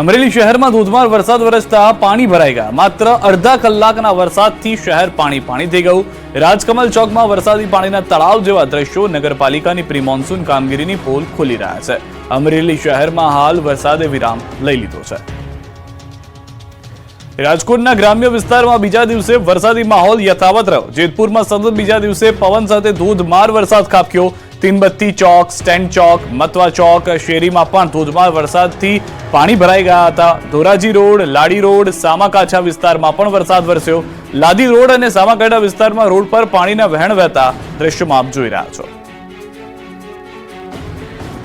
અમરેલી શહેરમાં ધોધમાર વરસાદ વરસતા પાણી ભરાઈ ગયા. માત્ર અડધા કલાકના વરસાદથી શહેર પાણી પાણી થઈ ગયું. રાજકમલ ચોકમાં વરસાદી પાણીના તળાવ જેવા દ્રશ્યો નગરપાલિકાની પ્રી કામગીરીની પોલ ખોલી રહ્યા છે. અમરેલી શહેરમાં હાલ વરસાદે વિરામ લઈ લીધો છે. રાજકોટના ગ્રામ્ય વિસ્તારમાં બીજા દિવસે વરસાદી માહોલ યથાવત રહ્યો. જેતપુરમાં સતત બીજા દિવસે પવન સાથે ધોધમાર વરસાદ ખાબક્યો. તીનબત્તી ચોક સ્ટેન્ડ ચોક, મતવા ચોક, શેરીમાં પણ ધોધમાર વરસાદથી પાણી ભરાઈ ગયા હતા. ધોરાજી રોડ, લાડી રોડ સામાકાછા વિસ્તારમાં પણ વરસાદ વરસ્યો. લાદી રોડ અને સામાકાંઠા વિસ્તારમાં રોડ પર પાણીના વહેણ વહેતા દ્રશ્યમાં આપ જોઈ રહ્યા છો.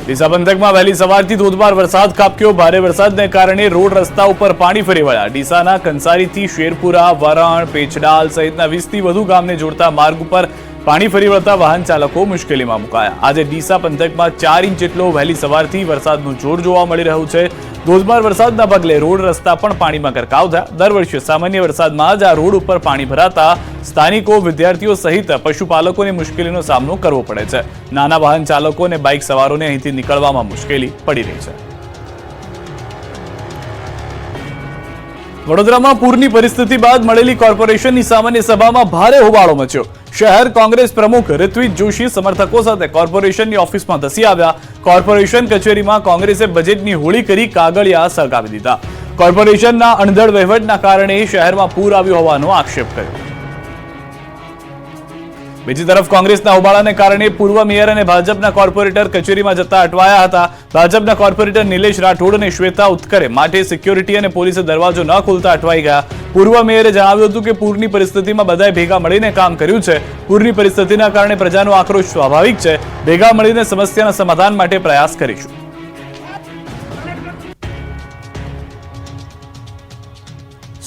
ડીસા પંથકમાં વહેલી સવારથી ધોધમાર વરસાદ કાપ્યો ભારે વરસાદને કારણે રોડ રસ્તા ઉપર પાણી ફરી વળ્યા. ડીસાના કંસારીથી શેરપુરા, વરણ પેચડાલ સહિતના વીસથી વધુ ગામને જોડતા માર્ગ ઉપર પાણી ફરી વળતા વાહન ચાલકો મુશ્કેલીમાં મુકાયા. આજે ડીસા પંથકમાં ચાર ઇંચ જેટલો વહેલી સવારથી વરસાદનું જોર જોવા મળી રહ્યું છે. ધોધમાર વરસાદના પગલે રોડ રસ્તા પણ પાણીમાં ગરકાવ થયા. દર વર્ષે સામાન્ય વરસાદમાં જ આ રોડ ઉપર પાણી ભરાતા સ્થાનિકો, વિદ્યાર્થીઓ સહિત પશુપાલકોને મુશ્કેલીનો સામનો કરવો પડે છે. નાના વાહન ચાલકો અને બાઇક સવારોને અહીંથી નીકળવામાં મુશ્કેલી પડી રહી છે. વડોદરામાં પૂરની પરિસ્થિતિ બાદ મળેલી કોર્પોરેશનની સામાન્ય સભામાં ભારે હોબાળો મચ્યો. શહેર કોંગ્રેસ પ્રમુખ ઋત્વિજ જોશી સમર્થકો સાથે કોર્પોરેશનની ઓફિસમાં ધસી આવ્યા. કોર્પોરેશન કચેરીમાં કોંગ્રેસે બજેટની હોળી કરી કાગળિયા સળગાવી દીધા. કોર્પોરેશનના અણધડ વહીવટના કારણે શહેરમાં પૂર આવ્યું હોવાનો આક્ષેપ કર્યો. બીજી તરફ કોંગ્રેસના હોબાળાને કારણે પૂર્વ મેયર અને ભાજપના કોર્પોરેટર કચેરીમાં જતા અટવાયા હતા. ભાજપના કોર્પોરેટર નિલેશ રાઠોડ અને શ્વેતા ઉત્કરે માટે સિક્યોરિટી અને પોલીસે દરવાજો ન ખોલતા અટવાઈ ગયા. પૂર્વ મેયરે જણાવ્યું હતું કે પૂરની પરિસ્થિતિમાં બધાએ ભેગા મળીને કામ કર્યું છે. પૂરની પરિસ્થિતિના કારણે પ્રજાનો આક્રોશ સ્વાભાવિક છે. ભેગા મળીને સમસ્યાના સમાધાન માટે પ્રયાસ કરીશું.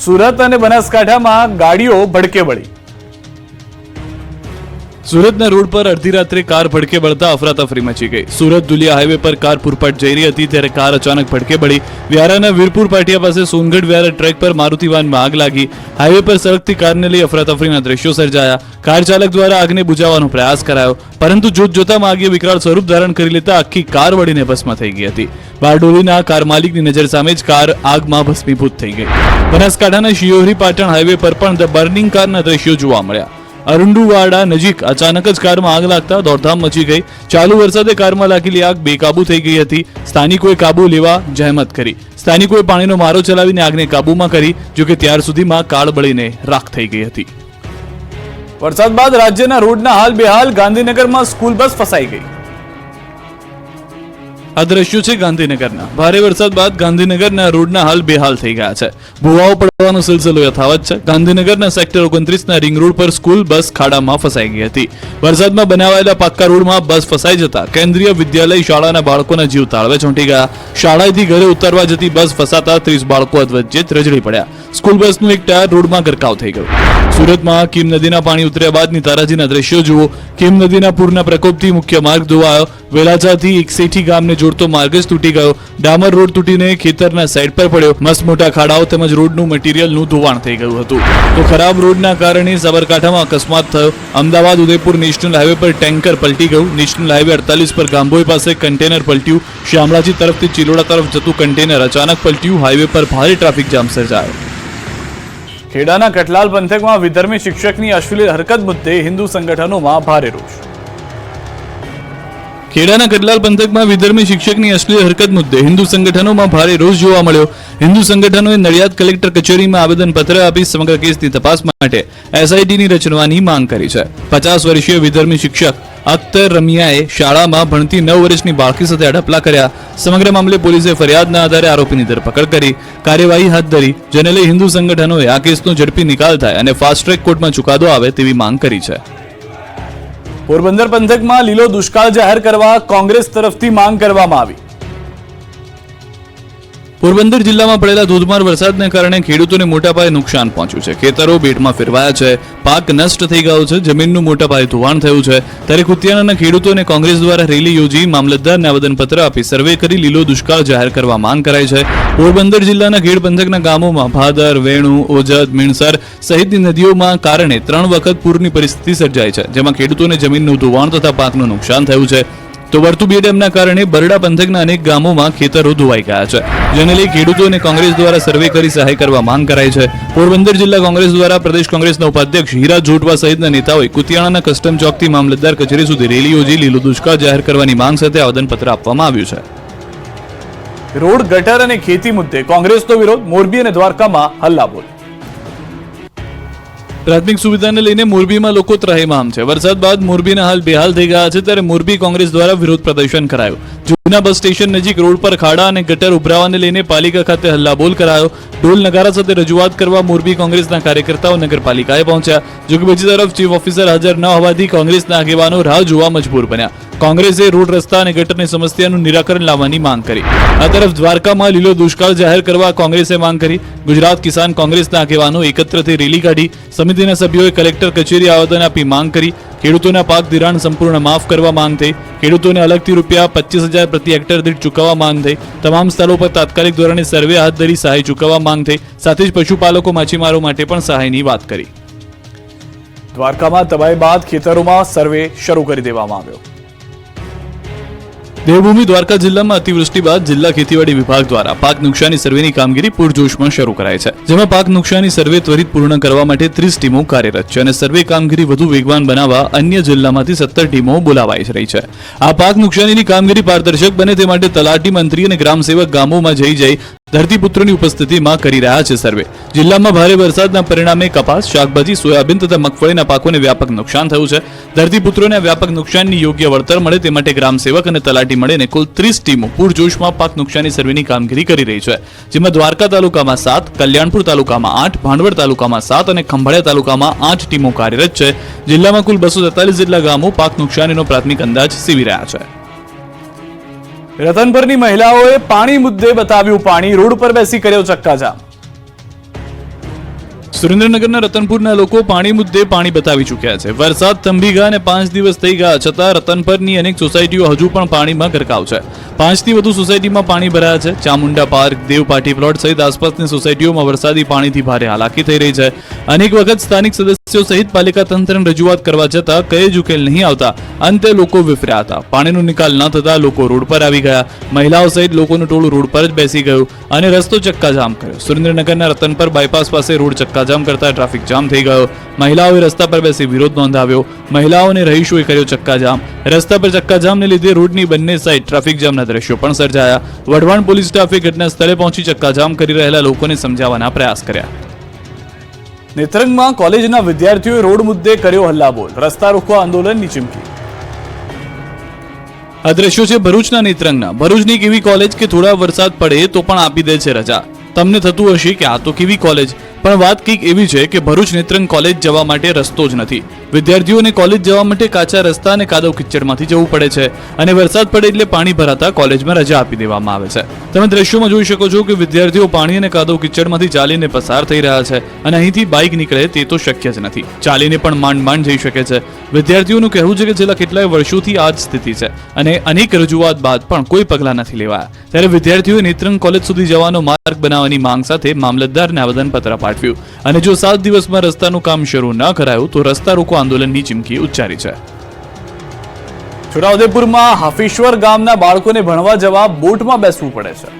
સુરત અને બનાસકાંઠામાં ગાડીઓ ભડકે બળી સુરતના રોડ પર અડધી રાત્રે કાર ભડકે બળતા અફરાતફરી મચી ગઈ. સુરત દુલિયા હાઈવે પર કાર પૂરપાટ જઈ રહી હતી ત્યારે કાર અચાનક ભડકે બળી. વ્યારાના વીરપુર પાટિયા પાસે સોનગઢ વ્યારા ટ્રેક પર મારુતિ વાનમાં આગ લાગી. હાઈવે પર સળગતી કારને લઈ અફરાતફરીના દ્રશ્યો સર્જાયા. કાર ચાલક દ્વારા આગને બુજાવવાનો પ્રયાસ કરાયો. પરંતુ જોત જોતામાં આગે વિકરાળ સ્વરૂપ ધારણ કરી લેતા આખી કાર વળીને ભસ્મ થઈ ગઈ હતી. બારડોલીના કાર માલિકની નજર સામે જ કાર આગમાં ભસ્મીભૂત થઈ ગઈ. બનાસકાંઠાના શિયોરી પાટણ હાઈવે પર પણ ધ બર્નિંગ કારના દ્રશ્યો જોવા મળ્યા. અરુંડુવાડા નજીક અચાનક જ કારમાં આગ લાગતા દોડધામ મચી ગઈ. ચાલુ વરસાદે કારમાં લાગેલી આગ બેકાબુ થઈ ગઈ હતી. સ્થાનિકોએ કાબુ લેવા જહેમત કરી. સ્થાનિકોએ પાણીનો મારો ચલાવીને આગને કાબુમાં કરી જોકે ત્યાર સુધીમાં કાળ રાખ થઈ ગઈ હતી. વરસાદ બાદ રાજ્યના રોડના હાલ બેહાલ ગાંધીનગરમાં સ્કૂલ બસ ફસાઈ ગઈ. આ દ્રશ્યો છે ગાંધીનગરના. ભારે વરસાદ બાદ ગાંધીનગરના રોડના હાલ બેહાલ થઈ ગયા છે. ભૂવાઓ પડવાનો સિલસિલો યથાવત છે. ગાંધીનગરના સેક્ટર ઓગણત્રીસના રિંગ રોડ પર સ્કૂલ, બસ, ખાડામાં ફસાઈ ગઈ હતી. વરસાદમાં બનાવાયેલા પાક્કા રોડમાં બસ ફસાઈ જતા કેન્દ્રીય વિદ્યાલય શાળાના બાળકોના જીવ તાળવે ચોંટી ગયા. શાળાએથી ઘરે ઉતરવા જતી બસ ફસાતા ત્રીસ બાળકો વચ્ચે ત્રજડી પડ્યા. સ્કૂલ બસનું એક ટાયર રોડમાં ગરકાવ થઈ ગયું. સુરતમાં કીમ નદીના પાણી ઉતર્યા બાદની તારાજીના દ્રશ્યો જુઓ. કીમ નદીના પૂરના પ્રકોપથી મુખ્ય માર્ગ ધોવાયો. વેલાચાથી એક સેઠી ગામને જોડતો માર્ગ જ તૂટી ગયો. ડામર રોડ તૂટીને ખેતરના સાઈડ પર પડ્યો. મસ્ત મોટા ખાડાઓ તેમજ રોડનું મટીરિયલનું ધોવાણ થઈ ગયું હતું. તો ખરાબ રોડના કારણે સાબરકાંઠામાં અકસ્માત થયો. અમદાવાદ, ઉદયપુર નેશનલ હાઈવે પર ટેન્કર પલટી ગયું. નેશનલ હાઈવે અડતાલીસ પર ગાંભોઈ પાસે કન્ટેનર પલટ્યું. શામળાજી તરફથી ચિલોડા તરફ જતું કન્ટેનર અચાનક પલટ્યું. હાઈવે પર ભારે ટ્રાફિક જામ સર્જાયો. ખેડાના કટલાલ પંથકમાં વિધર્મી શિક્ષકની અશ્લીલ હરકત મુદ્દે હિન્દુ સંગઠનોમાં ભારે રોષ. ખેડાના કટલાલ પંથકમાં વિધર્મી શિક્ષકની અશ્લીલ હરકત મુદ્દે હિન્દુ સંગઠનોમાં ભારે રોષ જોવા મળ્યો. હિન્દુ સંગઠનોએ નડિયાદ કલેક્ટર કચેરીમાં આવેદનપત્ર આપી સમગ્ર કેસની તપાસ માટે એસઆઈટીની રચવાની માંગ કરી છે. પચાસ વર્ષીય વિધર્મી શિક્ષક અખ્તર રમિયાએ શાળામાં ભણતી નવ વર્ષની બાળકી સાથે અડપલા કર્યા. સમગ્ર મામલે પોલીસે ફરિયાદના આધારે આરોપીની ધરપકડ કરી. કાર્યવાહી હાથ ધરી, જેને લઈ હિન્દુ સંગઠનોએ આ કેસનો ઝડપી નિકાલ થાય અને ફાસ્ટ ટ્રેક કોર્ટમાં ચુકાદો આવે તેવી માંગ કરી છે. પોરબંદર પંથકમાં લીલો દુષ્કાળ જાહેર કરવા કોંગ્રેસ તરફથી માંગ કરવામાં આવી. પોરબંદર જિલ્લામાં પડેલા ધોધમાર વરસાદને કારણે ખેડૂતોને મોટા પાયે નુકસાન પહોંચ્યું છે. ખેતરો બેટમાં ફેરવાયા છે. પાક નષ્ટ થઈ ગયો છે. જમીનનું મોટા પાયે ધોવાણ થયું છે. ત્યારે કુતિયાણાના ખેડૂતોને કોંગ્રેસ દ્વારા રેલી યોજી મામલતદારને આવેદનપત્ર આપી સર્વે કરી લીલો દુષ્કાળ જાહેર કરવા માંગ કરાઈ છે. પોરબંદર જિલ્લાના ખેડ પંથકના ગામોમાં ભાદર, વેણુ ઓજત મીણસર સહિતની નદીઓમાં કારણે ત્રણ વખત પૂરની પરિસ્થિતિ સર્જાઈ છે, જેમાં ખેડૂતોને જમીનનું ધોવાણ તથા પાકનું નુકસાન થયું છે. તો વર્તુબી ડેમના કારણે બરડા પંથકના અનેક ગામોમાં ખેતરો ધોવાઈ ગયા છે. જેને લઈ ખેડૂતોને કોંગ્રેસ દ્વારા સર્વે કરી સહાય કરવા માંગ કરાઈ છે. પોરબંદર જિલ્લા કોંગ્રેસ દ્વારા પ્રદેશ કોંગ્રેસના ઉપાધ્યક્ષ હીરા જોટવા સહિતના નેતાઓએ કુતિયાણાના કસ્ટમ ચોકથી મામલતદાર કચેરી સુધી રેલી યોજી લીલો દુષ્કાળ જાહેર કરવાની માંગ સાથે આવેદનપત્ર આપવામાં આવ્યું છે. રોડ ગટર અને ખેતી મુદ્દે કોંગ્રેસનો વિરોધ મોરબી અને દ્વારકામાં હલ્લાબોલ. પ્રાથમિક સુવિધાને લઈને મોરબીમાં લોકો ત્રાહિમામ છે. વરસાદ બાદ મોરબીના હાલ બેહાલ થઈ ગયા છે ત્યારે મોરબી કોંગ્રેસ દ્વારા વિરોધ પ્રદર્શન કરાયું. જૂના બસ સ્ટેશન નજીક રોડ પર ખાડા અને ગટર ઉભરાવાને લઈને પાલિકા ખાતે હલ્લાબોલ કરાયો. ઢોલ નગારા સાથે રજૂઆત કરવા મોરબી કોંગ્રેસના કાર્યકર્તાઓ નગરપાલિકાએ પહોંચ્યા. જોકે બીજી તરફ ચીફ ઓફિસર હાજર ન હોવાથી કોંગ્રેસના આગેવાનો રાહ જોવા મજબૂર બન્યા. કોંગ્રેસે રોડ રસ્તા અને ગટરની સમસ્યાનું નિરાકરણ લાવવાની માંગ કરી. આ તરફ દ્વારકામાં લીલો દુષ્કાળ જાહેર કરવા કોંગ્રેસે માંગ કરી. ગુજરાત કિસાન કોંગ્રેસના આગેવાનો એકત્ર થઈ રેલી કાઢી. સમિતિના સભ્યોએ કલેક્ટર કચેરી આવેદન આપી માંગ કરી. ખેડૂતોના પાક ધિરાણ સંપૂર્ણ માફ કરવા માંગ થઈ. ખેડૂતોને અલગથી રૂપિયા પચીસ હજાર પ્રતિ હેક્ટર દીઠ ચૂકવવા માંગ થઈ. તમામ સ્થળો પર તાત્કાલિક ધોરણે સર્વે હાથ ધરી સહાય ચૂકવવા માંગ થઈ. સાથે જ પશુપાલકો માછીમારો માટે પણ સહાયની વાત કરી. દ્વારકામાં તબાહી બાદ ખેતરોમાં સર્વે શરૂ કરી દેવામાં આવ્યો. દેવભૂમિ દ્વારકા જિલ્લામાં અતિવૃષ્ટિ બાદ જિલ્લા ખેતીવાડી વિભાગ દ્વારા પાક નુકસાની સર્વેની કામગીરી પૂરજોશમાં શરૂ કરાઈ છે, જેમાં પાક નુકસાની સર્વે ત્વરિત પૂર્ણ કરવા માટે ત્રીસ ટીમો કાર્યરત છે અને સર્વે કામગીરી વધુ વેગવાન બનાવવા અન્ય જિલ્લામાંથી સત્તર ટીમો બોલાવાઈ રહી છે. આ પાક નુકસાનીની કામગીરી પારદર્શક બને તે માટે તલાટી મંત્રી અને ગ્રામસેવક ગામોમાં જઈ જઈ ધરતીપુત્રોની ઉપસ્થિતિમાં કરી રહ્યા છે સર્વે. જિલ્લામાં ભારે વરસાદના પરિણામે કપાસ, શાકભાજી, સોયાબીન તથા મગફળીના પાકોને વ્યાપક નુકસાન થયું છે. ધરતીપુત્રોને વ્યાપક નુકસાનની યોગ્ય વળતર મળે તે માટે ગ્રામ સેવક અને તલાટી મળીને કુલ ત્રીસ ટીમો પૂરજોશમાં પાક નુકસાની સર્વેની કામગીરી કરી રહી છે. જેમાં દ્વારકા તાલુકામાં સાત, કલ્યાણપુર તાલુકામાં આઠ ભાંડવડ તાલુકામાં સાત અને ખંભાળિયા તાલુકામાં આઠ ટીમો કાર્યરત છે. જિલ્લામાં કુલ બસો જેટલા ગામો પાક નુકસાનીનો પ્રાથમિક અંદાજ સીવી રહ્યા છે. રતનપરની મહિલાઓએ પાણી મુદ્દે બતાવ્યું પાણી, રોડ પર બેસી કર્યો ચક્કાજામ સુરેન્દ્રનગરના રતનપુરના લોકો પાણી મુદ્દે પાણી બતાવી ચૂક્યા છે. વરસાદ થંભી ગયા અને પાંચ દિવસ થઈ ગયા છતાં રતનપરની અનેક સોસાયટીઓ હજુ પણ પાણીમાં ગરકાવ છે. પાંચથી વધુ સોસાયટીમાં પાણી ભરાયા છે. ચામુંડા પાર્ક દેવ પાટી પ્લોટ સહિત આસપાસની સોસાયટીઓમાં વરસાદી પાણીથી ભારે હાલાકી થઈ રહી છે. અનેક વખત સ્થાનિક સદસ્યો સહિત પાલિકા તંત્રને રજૂઆત કરવા જતાં કઈ જ ઉકેલ નહીં આવતા. અંતે લોકો વિફર્યા હતા. પાણીનો નિકાલ ન થતા લોકો રોડ પર આવી ગયા. મહિલાઓ સહિત લોકોનું ટોળું રોડ પર જ બેસી ગયું અને રસ્તો ચક્કાજામ કર્યો. સુરેન્દ્રનગરના રતનપર બાયપાસ પાસે રોડ ચક્કાજામ કરતા ટ્રાફિક જામ થઈ ગયો. મહિલાઓએ રસ્તા પર બેસી વિરોધ નોંધાવ્યો. મહિલાઓને રહીશોએ કર્યો ચક્કાજામ. રસ્તા પર ચક્કાજામને લીધે રોડની બંને સાઈડ ટ્રાફિક જામના દ્રશ્યો પણ સર્જાયા. વઢવાણ પોલીસ સ્ટાફે ઘટના સ્થળે પહોંચી ચક્કાજામ કરી રહેલા લોકોને સમજાવવાના પ્રયાસ કર્યા. નેત્રંગમાં કોલેજના વિદ્યાર્થીઓએ રોડ મુદ્દે કર્યો હલ્લાબોલ. રસ્તા રોકવા આંદોલનની ચીમકી. આ દ્રશ્યો છે ભરૂચના નેત્રંગના. ભરૂચની કેવી કોલેજ કે થોડા વરસાદ પડે તો પણ આપી દે છે રજા. તમને થતું હશે કે આ તો કેવી કોલેજ? પણ વાત કંઈક એવી છે કે ભરૂચ નેત્રંગ કોલેજ જવા માટે રસ્તો જ નથી. વિદ્યાર્થીઓને કોલેજ જવા માટે કાચા રસ્તા અને કાદવ કિચડમાંથી જવું પડે છે અને વરસાદ પડે એટલે પાણી ભરાતા કોલેજમાં રજા આપી દેવામાં આવે છે. તમે દ્રશ્યોમાં જોઈ શકો છો કે વિદ્યાર્થીઓ પાણી અને કાદવ કિચડમાંથી ચાલીને પસાર થઈ રહ્યા છે અને અહીંથી બાઇક નીકળે તે તો શક્ય જ નથી. ચાલીને પણ માંડ માંડ જઈ શકે છે. વિદ્યાર્થીઓનું કહેવું છે કે છેલ્લા કેટલાય વર્ષોથી આ જ સ્થિતિ છે અને અનેક રજૂઆત બાદ પણ કોઈ પગલાં નથી લેવાયા. ત્યારે વિદ્યાર્થીઓએ નેત્રંગ કોલેજ સુધી જવાનો માર્ગ બનાવવાની માંગ સાથે મામલતદારને આવેદનપત્ર પાઠવ્યું. અને જો સાત દિવસમાં રસ્તાનું કામ શરૂ ન કરાયું, તો રસ્તા રોકો આંદોલનની ચીમકી ઉચ્ચારી છે. છોટાઉદેપુરમાં હાફીશ્વર ગામના બાળકોને ભણવા જવા બોટમાં બેસવું પડે છે.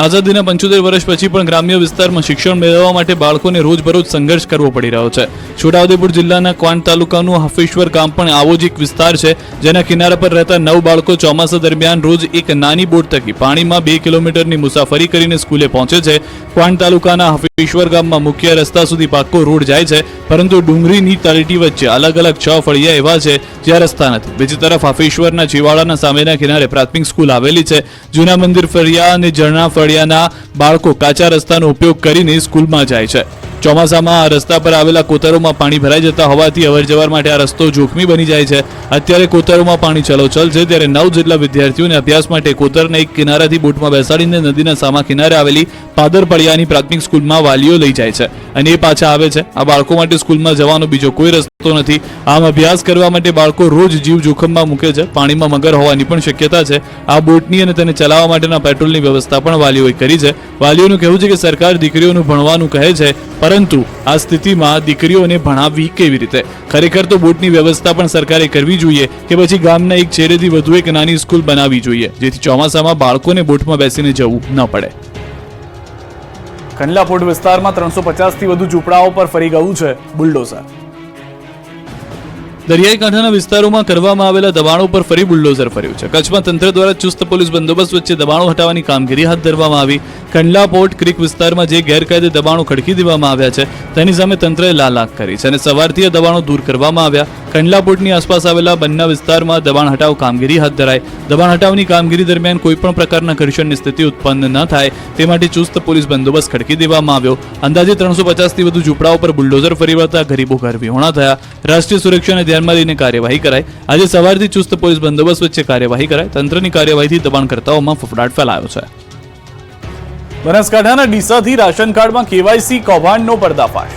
આઝાદીના પંચોતેર વર્ષ પછી પણ ગ્રામ્ય વિસ્તારમાં શિક્ષણ મેળવવા માટે બાળકોને રોજબરોજ સંઘર્ષ કરવો પડી રહ્યો છે. છોટાઉદેપુર જિલ્લાના ક્વાંટ તાલુકાનું હફેશ્વર ગામ પણ આવો જ એક વિસ્તાર છે, જેના કિનારા પર રહેતા નવ બાળકો ચોમાસા દરમિયાન રોજ એક નાની બોટ થકી પાણીમાં બે કિલોમીટરની મુસાફરી કરીને સ્કૂલે પહોંચે છે. ક્વાંટ તાલુકાના હફેશ્વર ગામમાં મુખ્ય રસ્તા સુધી પાક્કો રોડ જાય છે, પરંતુ ડુંગરીની તળેટી વચ્ચે અલગ અલગ છ ફળિયા એવા છે જ્યાં રસ્તા નથી. બીજી તરફ હાફેશ્વરના ચીવાડાના સામેના કિનારે પ્રાથમિક સ્કૂલ આવેલી છે. જૂના મંદિર ફળિયા અને ઝરણા ફળિયાના બાળકો કાચા રસ્તાનો ઉપયોગ કરીને સ્કૂલમાં જાય છે. ચોમાસામાં આ રસ્તા પર આવેલા કોતરોમાં પાણી ભરાઈ જતા હોવાથી અવરજવર માટે આ રસ્તો જોખમી બની જાય છે. અત્યારે કોતરોમાં પાણી ચલોચલ છે, ત્યારે નવ જેટલા વિદ્યાર્થીઓને અભ્યાસ માટે કોતરને એક કિનારાથી બોટમાં બેસાડીને નદીના સામા કિનારે આવેલી પાદર પડિયાની પ્રાથમિક સ્કૂલમાં વાલીઓ લઈ જાય છે. અને એ પાછા આવે છે. આ બાળકો માટે સ્કૂલમાં જવાનો બીજો કોઈ રસ્તો નથી. આમ અભ્યાસ કરવા માટે બાળકો રોજ જીવ જોખમમાં મૂકે છે. પાણીમાં મગર હોવાની પણ શક્યતા છે. આ બોટની અને તેને ચલાવવા માટેના પેટ્રોલની વ્યવસ્થા પણ વાલીઓએ કરી છે. વાલીઓનું કહેવું છે કે સરકાર દીકરીઓનું ભણવાનું કહે છે પરંતુ આ સ્થિતિમાં દીકરીઓને ભણાવવી કેવી રીતે? ખરેખર તો બોટની વ્યવસ્થા પણ સરકારે કરવી જોઈએ કે પછી ગામના એક છેડેથી વધુ એક નાની સ્કૂલ બનાવવી જોઈએ જેથી ચોમાસામાં બાળકોને બોટમાં બેસીને જવું ન પડે. કંડલા પોર્ટ વિસ્તારમાં ત્રણસો પચાસથી વધુ ઝૂંપડાઓ પર ફરી ગયું છે બુલડોઝર. દરિયાઈ કાંઠાના વિસ્તારોમાં કરવામાં આવેલા દબાણો પર ફરી બુલડોઝર ફર્યું છે. કચ્છમાં તંત્ર દ્વારા ચુસ્ત પોલીસ બંદોબસ્ત વચ્ચે દબાણો હટાવવાની કામગીરી હાથ ધરવામાં આવી. કંડલા પોર્ટ ક્રિક વિસ્તારમાં જે ગેરકાયદે દબાણો ખડકી દેવામાં આવ્યા છે, તેની સામે તંત્રએ લાલ આંખ કરી છે અને સવારથી આ દબાણો દૂર કરવામાં આવ્યા. કંડલા પોર્ટની આસપાસ આવેલા બંને વિસ્તારમાં દબાણ હટાવ કામગીરી હાથ ધરાઈ દબાણ હટાવની કામગીરી દરમિયાન કોઈપણ પ્રકારના ઘર્ષણની સ્થિતિ ઉત્પન્ન ન થાય, તે માટે ચુસ્ત પોલીસ બંદોબસ્ત ખડકી દેવામાં આવ્યો. અંદાજે ત્રણસો પચાસથી વધુ ઝૂંપડાઓ પર બુલડોઝર ફરી વળતા ગરીબો ઘર વિહોણા થયા. રાષ્ટ્રીય સુરક્ષાને ધ્યાનમાં લઈને કાર્યવાહી કરાઈ. આજે સવારથી ચુસ્ત પોલીસ બંદોબસ્ત વચ્ચે કાર્યવાહી કરાઈ. તંત્રની કાર્યવાહીથી દબાણકર્તાઓમાં ફફડાટ ફેલાયો છે. બનાસકાંઠાના ડીસાથી રાશન કાર્ડમાં કેવાયસી કૌભાંડનો પર્દાફાશ.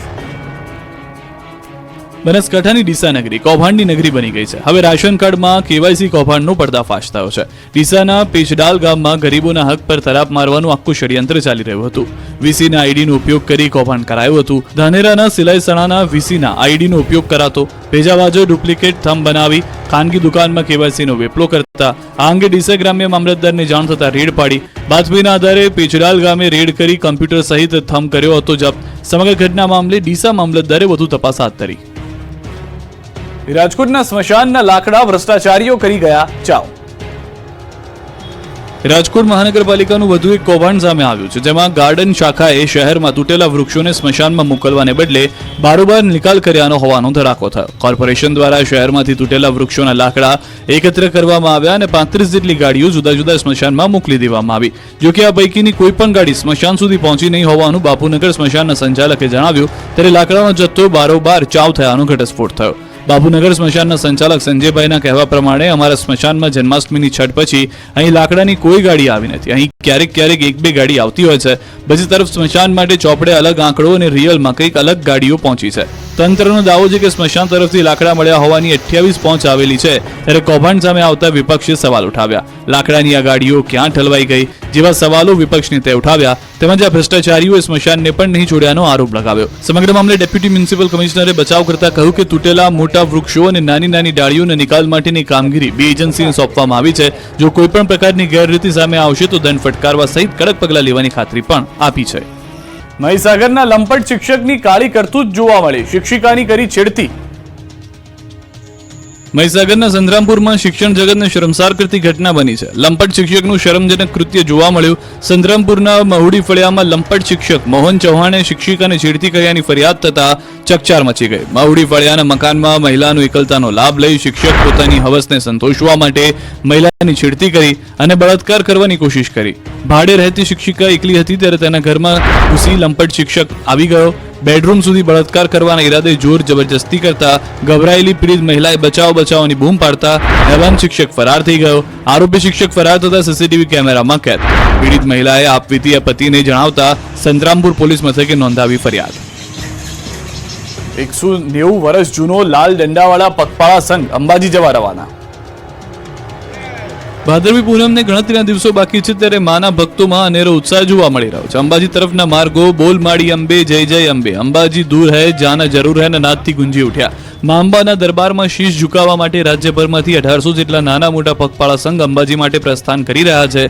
બનાસકાંઠાની ડીસા નગરી કૌભાંડની નગરી બની ગઈ છે. હવે રાશન કાર્ડમાં કેવાયસી કૌભાંડનો પર્દાફાશ થયો છે. ડીસાના પેચડાલ ગામમાં ગરીબોના હક પર તરાપ મારવાનું આખું ષડયંત્ર ચાલી રહ્યું હતું. વીસીના આઈડીનો ઉપયોગ કરી કૌભાંડ કરાયું હતું. ધાનેરાના સિલાઈસણાના વીસીના આઈડીનો ઉપયોગ કરાતો. ભેજાબાજો ડુપ્લિકેટ થંબ બનાવી ખાનગી દુકાનમાં કેવાયસીનો વેપલો કરતા આ અંગે ડીસા ગ્રામ્ય જાણ થતા રેડ પાડી. બાતમીના આધારે પેચરાલ ગામે રેડ કરી કમ્પ્યુટર સહિત થમ કર્યો હતો જપ્ત. સમગ્ર ઘટના મામલે ડીસા મામલતદારે વધુ તપાસ હાથ ધરી. રાજકોટના સ્મશાનના લાકડા ભ્રષ્ટાચારીઓ કરી ગયા ચાવ. રાજકોટ મહાનગરપાલિકાનું વધુ એક કૌભાંડ સામે આવ્યું છે, જેમાં ગાર્ડન શાખાએ શહેરમાં તૂટેલા વૃક્ષોને સ્મશાનમાં મોકલવાને બદલે બારોબાર નિકાલ કર્યાનો હોવાનો ધડાકો થયો. કોર્પોરેશન દ્વારા શહેરમાંથી તૂટેલા વૃક્ષોના લાકડા એકત્ર કરવામાં આવ્યા અને પાંત્રીસ જેટલી ગાડીઓ જુદા જુદા સ્મશાનમાં મોકલી દેવામાં આવી. જોકે આ પૈકીની કોઈ પણ ગાડી સ્મશાન સુધી પહોંચી નહીં હોવાનું બાપુનગર સ્મશાનના સંચાલકે જણાવ્યું. ત્યારે લાકડાનો જથ્થો બારોબાર ચાવ થયાનો ઘટસ્ફોટ થયો. બાબુનગર સ્મશાનના સંચાલક સંજયભાઈના કહેવા પ્રમાણે અમારા સ્મશાનમાં જન્માષ્ટમીની છઠ પછી અહીં લાકડાની કોઈ ગાડી આવી નથી. અહીં ક્યારેક ક્યારેક એક બે ગાડી આવતી હોય છે. બીજી તરફ સ્મશાન માટે ચોપડે અલગ આંકડો અને રિયલમાં કંઈક અલગ ગાડીઓ પહોંચી છે. તંત્રનો દાવો છે કે સ્મશાન તરફથી લાકડા મળ્યા હોવાની અઠ્યાવીસ પહોંચ આવેલી છે. ત્યારે કૌભાંડ સામે આવતા વિપક્ષે સવાલ ઉઠાવ્યા. લાકડાની આ ગાડીઓ ક્યાં ઠલવાઈ ગઈ? જેવા સવાલો વિપક્ષની તે ઉઠાવ્યા, તેમજ આ ભ્રષ્ટાચારીઓએ સ્મશાનને પણ નહીં છોડ્યાનો આરોપ લગાવ્યો. સમગ્ર મામલે ડેપ્યુટી મ્યુનિસિપલ કમિશનરે બચાવ કરતા કહ્યું કે તૂટેલા મોટા વૃક્ષો અને નાની નાની ડાળીઓના નિકાલ માટેની કામગીરી બે એજન્સીને સોંપવામાં આવી છે. જો કોઈપણ પ્રકારની ગેરરીતિ સામે આવશે, તો દંડ ફટકારવા સહિત કડક પગલાં લેવાની ખાતરી પણ આપી છે. મહીસાગરના લંપટ શિક્ષકની કાળી કરતૂત જોવા મળી. શિક્ષિકાની કરી છેડતી મહીસાગરના સંતરામપુરમાં શિક્ષણ જગતને શરમસાર કરતી ઘટના બની છે. લંપટ શિક્ષકનું શરમજનક કૃત્ય જોવા મળ્યું. સંતરામપુરના મહુડી ફળિયામાં લંપટ શિક્ષક મોહન ચૌહાણે શિક્ષિકાને છેડતી કર્યાની ફરિયાદ થતા ચકચાર મચી ગઈ. માવડી ફળિયાના મકાનમાં મહિલાનો એકલતાનો લાભ લઈ શિક્ષક પોતાની હવસને સંતોષવા માટે મહિલાની છેડતી કરી અને બળાત્કાર કરવાની કોશિશ કરી. ભાડે રહેતી શિક્ષિકા એકલી હતી ત્યારે તેના ઘરમાં ઘૂસી લંપટ શિક્ષક આવી ગયો. બેડરૂમ સુધી બળાત્કાર કરવાના ઈરાદે જોર જબરજસ્તી કરતા ગભરાયેલી પીડિત મહિલાએ બચાવ બચાવની બૂમ પાડતા હેવાન શિક્ષક ફરાર થઈ ગયો. આરોપી શિક્ષક ફરાર થતા સીસીટીવી કેમેરામાં કેદ. પીડિત મહિલાએ આપવીતી પતિને જણાવતા સંતરામપુર પોલીસ મથકે નોંધાવી ફરિયાદ. એકસો નેવું વર્ષ જૂનો લાલ ડંડાવાળા પગપાળા સંઘ, અંબાજી જવા રવાના. ભાદરવી પૂનમને ગણતરીના દિવસો બાકી છે ત્યારે માના ભક્તોમાં અનેરો ઉત્સાહ જોવા મળી રહ્યો છે. અંબાજી તરફના માર્ગો, બોલ માડી અંબે, જય જય અંબે. અંબાજી દૂર હૈ, જાના જરૂર હૈ નાદથી ગુંજી ઉઠ્યા. મા અંબાના દરબારમાં શીશ ઝુકાવવા માટે રાજ્યભરમાંથી અઢારસો જેટલા નાના મોટા પગપાળા સંઘ અંબાજી માટે પ્રસ્થાન કરી રહ્યા છે.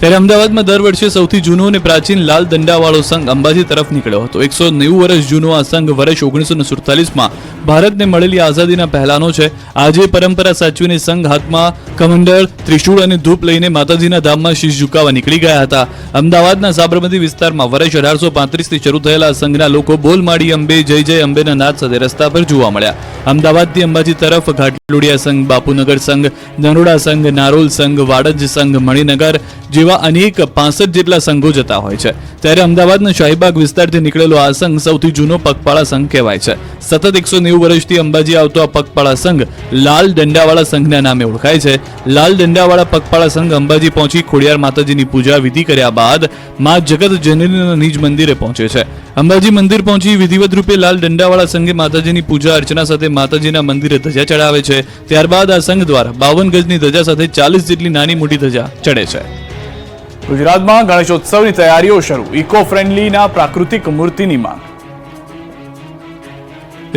ત્યારે અમદાવાદમાં દર વર્ષે સૌથી જૂનો અને પ્રાચીન લાલ દંડાવાળો સંઘ અંબાજી તરફ નીકળ્યો હતો. એકસો નેવું વર્ષ જૂનો આ સંઘ વર્ષ ઓગણીસો સુડતાલીસમાં ભારતને મળેલી આઝાદીના પહેલાનો છે. આજે પરંપરા સાચવીને સંઘ હાથમાં કમંડળ, ત્રિશૂળ અને ધૂપ લઈને માતાજીના ધામમાં શીશ ઝુકાવવા નીકળી ગયા હતા. અમદાવાદના સાબરમતી વિસ્તારમાં વર્ષ અઢારસો પાંત્રીસથી શરૂ થયેલા સંઘના લોકો બોલ માડી, અંબે, જય જય, અંબેના નાદ સાથે રસ્તા પર જોવા મળ્યા. અમદાવાદથી અંબાજી તરફ ઘાટલોડિયા સંઘ, બાપુનગર સંઘ, નરોડા સંઘ, નારોલ સંઘ, વાડજ સંઘ, મણિનગર જેવા અનેક પાસઠ જેટલા સંઘો જતા હોય છે. ત્યારે અમદાવાદના શાહીબાગ વિસ્તારથી નીકળેલો આ સંઘ સૌથી જૂનો પગપાળા સંઘ કહેવાય છે. સતત એકસો નેવું વર્ષથી અંબાજી આવતો આ પગપાળા સંઘ લાલ દંડાવાળા સંઘના નામે ઓળખાય છે. લાલ દંડાવાળા પગપાળા સંઘ અંબાજી પહોંચી ખોડિયાર માતાજીની પૂજા વિધિ કર્યા બાદ મા જગત જનનીના નિજ મંદિરે પહોંચે છે. અંબાજી મંદિર પહોંચી વિધિવત રૂપે લાલ દંડાવાળા સંઘે માતાજીની પૂજા અર્ચના સાથે માતાજીના મંદિરે ધજા ચડાવે છે. ત્યારબાદ આ સંઘ દ્વારા બાવન ગજની ધજા સાથે ચાલીસ જેટલી નાની મોટી ધજા ચડે છે. ગુજરાતમાં ગણેશોત્સવની તૈયારીઓ શરૂ. ઇકો ફ્રેન્ડલીના પ્રાકૃતિક મૂર્તિની માંગ.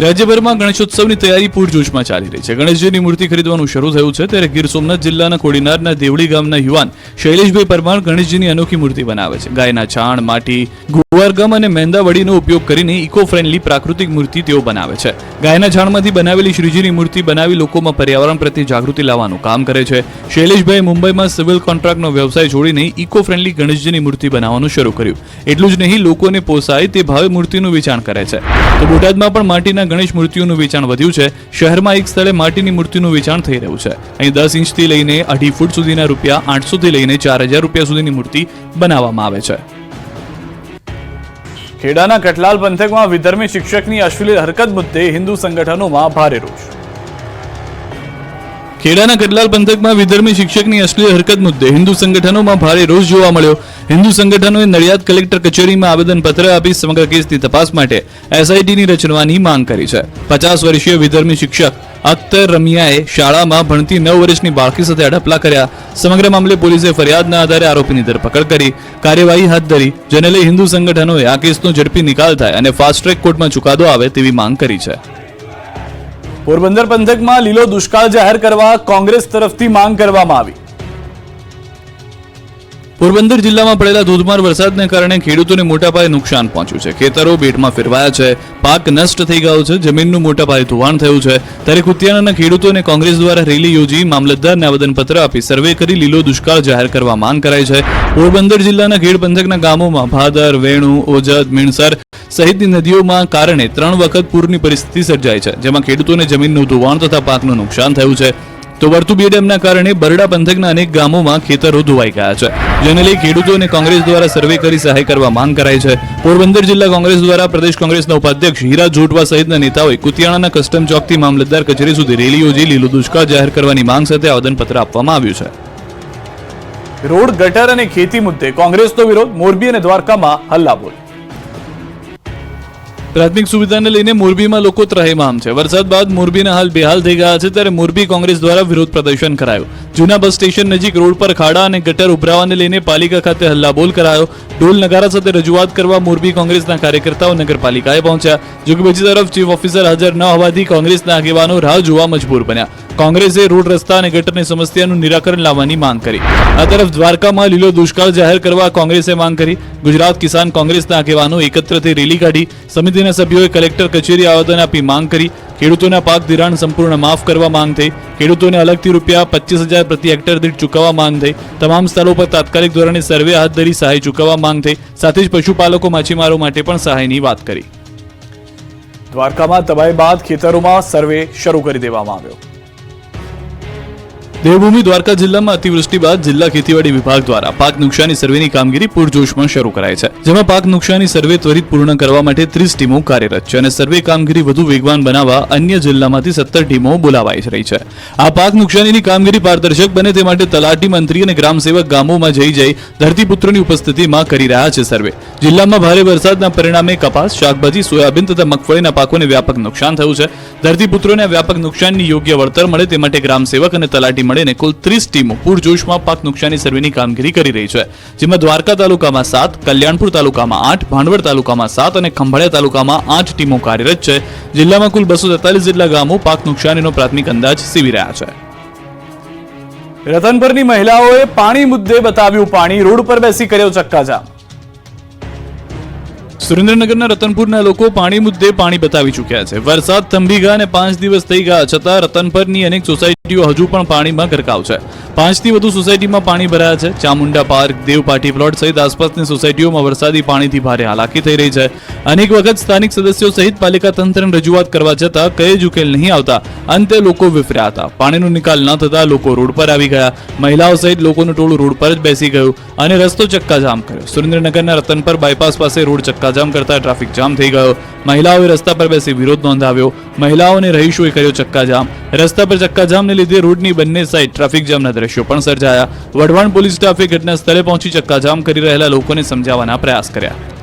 રાજ્યભરમાં ગણેશોત્સવની તૈયારી પૂરજોશમાં ચાલી રહી છે. ગણેશજીની મૂર્તિ ખરીદવાનું શરૂ થયું છે, ત્યારે ગીર સોમનાથ જિલ્લાના કોડીનારના દેવડી ગામના યુવાન શૈલેષભાઈ પરમાર ગણેશજીની અનોખી મૂર્તિ બનાવે છે. ગાયના છાણ, માટી ગુવારગમ અને મેંદાવડીનો ઉપયોગ કરીને ઇકો ફ્રેન્ડલી પ્રાકૃતિક મૂર્તિ તેઓ બનાવે છે. ગાયના છાણમાંથી બનાવેલી શ્રીજીની મૂર્તિ બનાવી લોકોમાં પર્યાવરણ પ્રત્યે જાગૃતિ લાવવાનું કામ કરે છે. શૈલેષભાઈ મુંબઈમાં સિવિલ કોન્ટ્રાક્ટનો વ્યવસાય છોડીને ઇકો ફ્રેન્ડલી ગણેશજીની મૂર્તિ બનાવવાનું શરૂ કર્યું. એટલું જ નહીં, લોકોને પોસાય તે ભાવે મૂર્તિનું વેચાણ કરે છે. તો બોટાદમાં પણ માટીના ગણેશ મૂર્તિઓનું વેચાણ વધ્યું છે. શહેરમાં એક સ્થળે માટીની મૂર્તિનું વેચાણ થઈ રહ્યું છે. અહીં દસ ઇંચથી લઈને અઢી ફૂટ સુધીના રૂપિયા આઠસોથી લઈને ચાર હજાર રૂપિયા સુધીની મૂર્તિ બનાવવામાં આવે છે. ખેડાના કટલાલ પંથકમાં વિધર્મી શિક્ષકની અશ્લીલ હરકત મુદ્દે હિન્દુ સંગઠનોમાં ભારે રોષ. ખેડાના કડલાલ પંથકમાં વિધર્મી શિક્ષકની અશ્લીલ હરકત મુદ્દે હિન્દુ સંગઠનોમાં ભારે રોષ જોવા મળ્યો. હિન્દુ સંગઠનોએ નડિયાદ કલેક્ટર કચેરીમાં આવેદનપત્ર આપી સમગ્ર કેસની તપાસ માટે એસઆઈટીની રચવાની માંગ કરી છે. પચાસ વર્ષીય વિધર્મી શિક્ષક અખ્તર રમિયાએ શાળામાં ભણતી નવ વર્ષની બાળકી સાથે અડપલા કર્યા. સમગ્ર મામલે પોલીસે ફરિયાદના આધારે આરોપીની ધરપકડ કરી. કાર્યવાહી હાથ ધરી, જેને લઈ હિન્દુ સંગઠનોએ આ કેસનો ઝડપી નિકાલ થાય અને ફાસ્ટ ટ્રેક કોર્ટમાં ચુકાદો આવે તેવી માંગ કરી છે. પોરબંદર પંથકમાં લીલો દુષ્કાળ જાહેર કરવા કોંગ્રેસ તરફથી માંગ કરવામાં આવી. પોરબંદર જિલ્લામાં પડેલા ધોધમાર વરસાદને કારણે ખેડૂતોને મોટા પાયે નુકસાન પહોંચ્યું છે. ખેતરો બેટમાં ફેરવાયા છે. પાક નષ્ટ થઈ ગયો છે. જમીનનું મોટા પાયે ધોવાણ થયું છે. ત્યારે કુતિયાણાના ખેડૂતોને કોંગ્રેસ દ્વારા રેલી યોજી મામલતદારને આવેદનપત્ર આપી સર્વે કરી લીલો દુષ્કાળ જાહેર કરવા માંગ કરાઈ છે. પોરબંદર જિલ્લાના ખેડ પંથકના ગામોમાં ભાદર, વેણુ, ઓજદ, મીણસર સહિતની નદીઓમાં કારણે ત્રણ વખત પૂરની પરિસ્થિતિ સર્જાઈ છે, જેમાં ખેડૂતોને જમીનનું ધોવાણ તથા પાકનું નુકસાન થયું છે. તો વર્તુબી ડેમના કારણે બરડા પંથકના અનેક ગામોમાં ખેતરો ધોવાઈ ગયા છે. જેને લઈ ખેડૂતોને કોંગ્રેસ દ્વારા સર્વે કરી સહાય કરવા માંગ કરાઈ છે. પોરબંદર જિલ્લા કોંગ્રેસ દ્વારા પ્રદેશ કોંગ્રેસના ઉપાધ્યક્ષ હીરા જોટવા સહિતના નેતાઓએ કુતિયાણાના કસ્ટમ ચોકથી મામલતદાર કચેરી સુધી રેલી યોજી લીલું દુષ્કાળ જાહેર કરવાની માંગ સાથે આવેદનપત્ર આપવામાં આવ્યું છે. રોડ ગટર અને ખેતી મુદ્દે કોંગ્રેસનો વિરોધ મોરબી અને દ્વારકામાં હલ્લાબોલ. પ્રાથમિક સુવિધાને લઈને મોરબીમાં લોકો ત્રહેમામ છે. વરસાદ બાદ મોરબીના હાલ બેહાલ થઈ ગયા છે ત્યારે મોરબી કોંગ્રેસ દ્વારા વિરોધ પ્રદર્શન કરાયું. જૂના બસ સ્ટેશન નજીક રોડ પર ખાડા અને ગટર ઉભરાવાને લઈને પાલિકા ખાતે હલ્લાબોલ કરાયો. ઢોલ નગારા સાથે રજૂઆત કરવા મોરબી કોંગ્રેસના કાર્યકર્તાઓ નગરપાલિકાએ પહોંચ્યા. જોકે બીજી તરફ ચીફ ઓફિસર હાજર ન હોવાથી કોંગ્રેસના આગેવાનો રાહ જોવા મજબૂર બન્યા. કોંગ્રેસે રોડ, રસ્તા અને ગટરની સમસ્યાનું નિરાકરણ લાવવાની માંગ કરી. આ તરફ દ્વારકામાં લીલો દુષ્કાળ જાહેર કરવા કોંગ્રેસે માંગ કરી. ગુજરાત કિસાન કોંગ્રેસના આગેવાનો એકત્રથી રેલી કાઢી. સમિતિના સભ્યોએ કલેક્ટર કચેરી આવેદન આપી માંગ કરી. ખેડૂતોના પાક ધિરાણ સંપૂર્ણ માફ કરવા માંગ થઈ. ખેડૂતોને અલગથી રૂપિયા પચીસ હજાર પ્રતિ હેક્ટર દીઠ ચૂકવવા માંગ થઈ. તમામ સ્થળો પર તાત્કાલિક ધોરણે સર્વે હાથ ધરી સહાય ચૂકવવા માંગ થઈ. સાથે જ પશુપાલકો માછીમારો માટે પણ સહાયની વાત કરી. દ્વારકામાં તબાહી બાદ ખેતરોમાં સર્વે શરૂ કરી દેવામાં આવ્યો. દેવભૂમિ દ્વારકા જિલ્લામાં અતિવૃષ્ટિ બાદ જિલ્લા ખેતીવાડી વિભાગ દ્વારા પાક નુકસાની સર્વેની કામગીરી પૂરજોશમાં શરૂ કરાઈ છે, જેમાં પાક નુકસાની સર્વે ત્વરિત પૂર્ણ કરવા માટે ત્રીસ ટીમો કાર્યરત છે અને સર્વે કામગીરી વધુ વેગવાન બનાવવા અન્ય જિલ્લામાંથી સત્તર ટીમો બોલાવાઈ રહી છે. આ પાક નુકસાનીની કામગીરી પારદર્શક બને તે માટે તલાટી મંત્રી અને ગ્રામસેવક ગામોમાં જઈ જઈ ધરતીપુત્રોની ઉપસ્થિતિમાં કરી રહ્યા છે સર્વે. જિલ્લામાં ભારે વરસાદના પરિણામે કપાસ, શાકભાજી, સોયાબીન તથા મગફળીના પાકોને વ્યાપક નુકસાન થયું છે. ધરતીપુત્રોને વ્યાપક નુકસાનની યોગ્ય વળતર મળે તે માટે ગ્રામસેવક અને તલાટી મળીને કુલ ત્રીસ ટીમો પૂરજોશમાં પાક નુકસાની સર્વેની કામગીરી કરી રહી છે. જેમાં દ્વારકા તાલુકામાં સાત, કલ્યાણપુર તાલુકામાં આઠ ભાંડવડ તાલુકામાં સાત અને ખંભાળિયા તાલુકામાં આઠ ટીમો કાર્યરત છે. જિલ્લામાં કુલ બસો તેતાલીસ જેટલા ગામો પાક નુકસાનીનો પ્રાથમિક અંદાજ સીવી રહ્યા છે. રતનપરની મહિલાઓએ પાણી મુદ્દે બતાવ્યું પાણી, રોડ પર બેસી કર્યો ચક્કાજામ. સુરેન્દ્રનગરના રતનપુરના લોકો પાણી મુદ્દે પાણી બતાવી ચૂક્યા છે. વરસાદ થંભી ગયા અને પાંચ દિવસ થઈ ગયા છતાં રતનપરની અનેક સોસાયટીઓ હજુ પણ પાણીમાં ગરકાવ છે. પાંચથી વધુ સોસાયટીમાં પાણી ભરાયા છે. ચામુંડા પાર્ક, દેવપાટી પ્લોટ સહિત આસપાસની સોસાયટીઓમાં વરસાદી પાણીથી ભારે હાલાકી થઈ રહી છે. અનેક વખત સ્થાનિક સદસ્યો સહિત પાલિકા તંત્રને રજૂઆત કરવા છતાં કઈ જ ઉકેલ નહીં આવતા. અંતે લોકો વિફર્યા હતા. પાણીનો નિકાલ ન થતા લોકો રોડ પર આવી ગયા. મહિલાઓ સહિત લોકોનું ટોળું રોડ પર જ બેસી ગયું અને રસ્તો ચક્કાજામ કર્યો. સુરેન્દ્રનગરના રતનપર બાયપાસ પાસે રોડ ચક્કાજામ કરતા ટ્રાફિક જામ થઈ ગયો. મહિલાઓએ રસ્તા પર બેસી વિરોધ નોંધાવ્યો. મહિલાઓને રહીશોએ કર્યો ચક્કાજામ રસ્તા પર ચક્કાજામને લીધે રોડની બંને સાઈડ ટ્રાફિક જામના દ્રશ્યો પણ સર્જાયા. વઢવાણ પોલીસ સ્ટાફે ઘટના સ્થળે પહોંચી ચક્કાજામ કરી રહેલા લોકોને સમજાવવાના પ્રયાસ કર્યા.